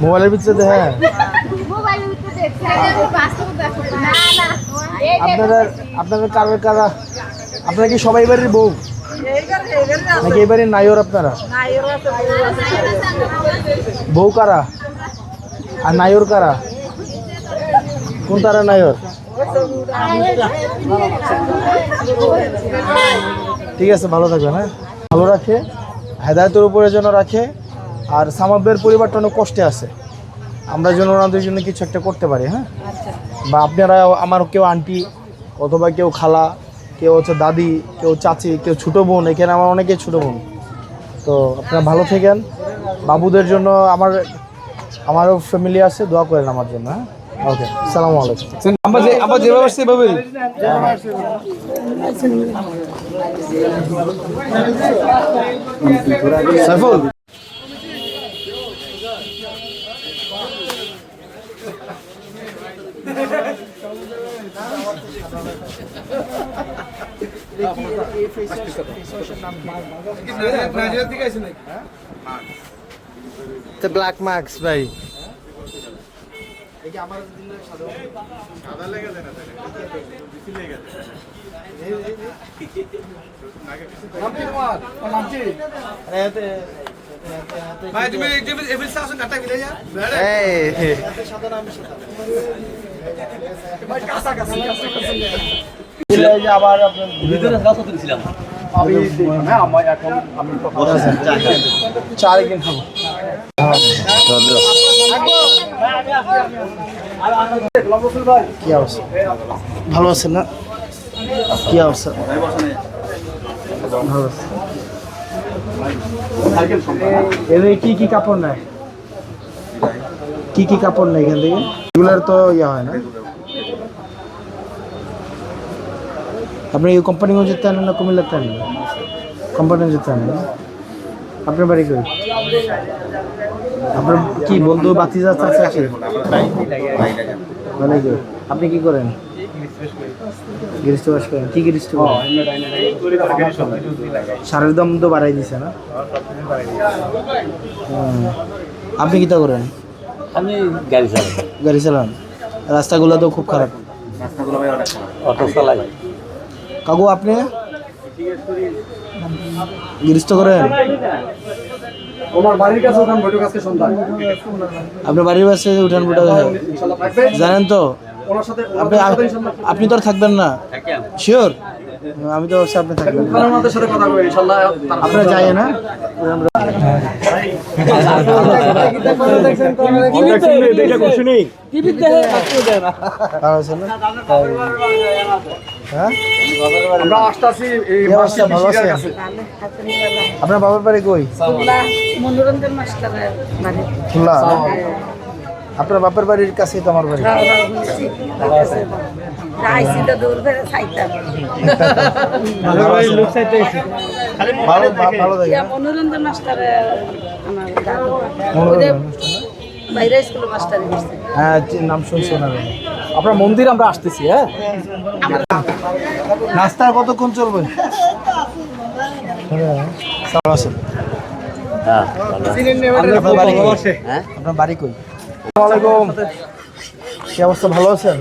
মোবাইলের ভিতরে হ্যাঁ। দেখো না না এই যে আপনারা আপনাদের কারা আপনারা কি সবাই বাড়ির বউ? নাকি এবারে নাইর আপনারা? বউ কারা? আর নায়র কারা? কোন তারা নায়র? ঠিক আছে, ভালো থাকবেন হ্যাঁ। ভালো রাখে, হেদায়তের উপরে যেন রাখে। আর সামাবের পরিবারটা অনেক কষ্টে আছে। আমরা যেন ওনাদের জন্য কিছু একটা করতে পারি হ্যাঁ? বা আপনারা আমার কেউ আন্টি অথবা কেউ খালা কেউ হচ্ছে দাদি কেউ চাচি কেউ ছোটো বোন এখানে আমার অনেকে ছোটো বোন। তো আপনারা ভালো থাকেন। বাবুদের জন্য আমার আমারও ফ্যামিলি আছে দোয়া করেন আমার জন্য হ্যাঁ? ওকে সালামু আলাইকুম। আমরা যে আমরা যেভাবে আসছি সেভাবে সাইফুল। ব্ল্যাক মার্কস ভাই নাম কি তোমার তোমার নাম কি ভাই তুমি এবিল সাহস কাটা গিলে যা ভাই কাঁচা কাঁচা আবার আপনার আমি হ্যাঁ আমার এখন আমি চা একদিন খাব। কি অবস্থা? ভালো আছেন না? কি অবস্থা? ভালো আছে। এদের কি কি কাপড় নেয় কি কি কাপড় নেয় এখান থেকে এগুলোর তো ইয়ে হয় না আপনি এই কোম্পানি মসজিদ আনেন না কুমিল্লাতে আনেন কোম্পানি মসজিদ আনেন না? আপনার বাড়ি কই আপনার কি বন্ধু বাতিজা চাচা আছে মানে আপনি কি করেন গৃহস্থ বাস করেন কি করেন সারের দাম তো বাড়াই দিছে না। আপনি কিটা করেন? আমি গাড়ি চালাই। গাড়ি চালান? রাস্তাগুলো তো খুব খারাপ। অটো চালাই। কাকু আপনি? গৃহস্থ করেন? ওনার বাড়ির কাছে ওখান বৈঠক আপনার বাড়ির পাশে উঠান বুটা জানেন তো ওনার সাথে আপনি তো আর থাকবেন না। শিওর আমি। তো অবশ্যই আপনি থাকবেন না। ওনাদের সাথে কথা বলবেন ইনশাআল্লাহ আপনারা যাই না? আপনার বাবার বাড়ি কই? খুলনা। আপনার বাপের বাড়ির কাছেই তো আমার বাড়ি। হ্যাঁ নাম শুনছি ওনার। আপনার মন্দির আমরা আসতেছি হ্যাঁ? নাস্তা কতক্ষণ চলবে? হ্যাঁ ভালো হ্যাঁ আপনার বাড়ি কই? আসসালামাইকুম কি অবস্থা ভালো আছেন?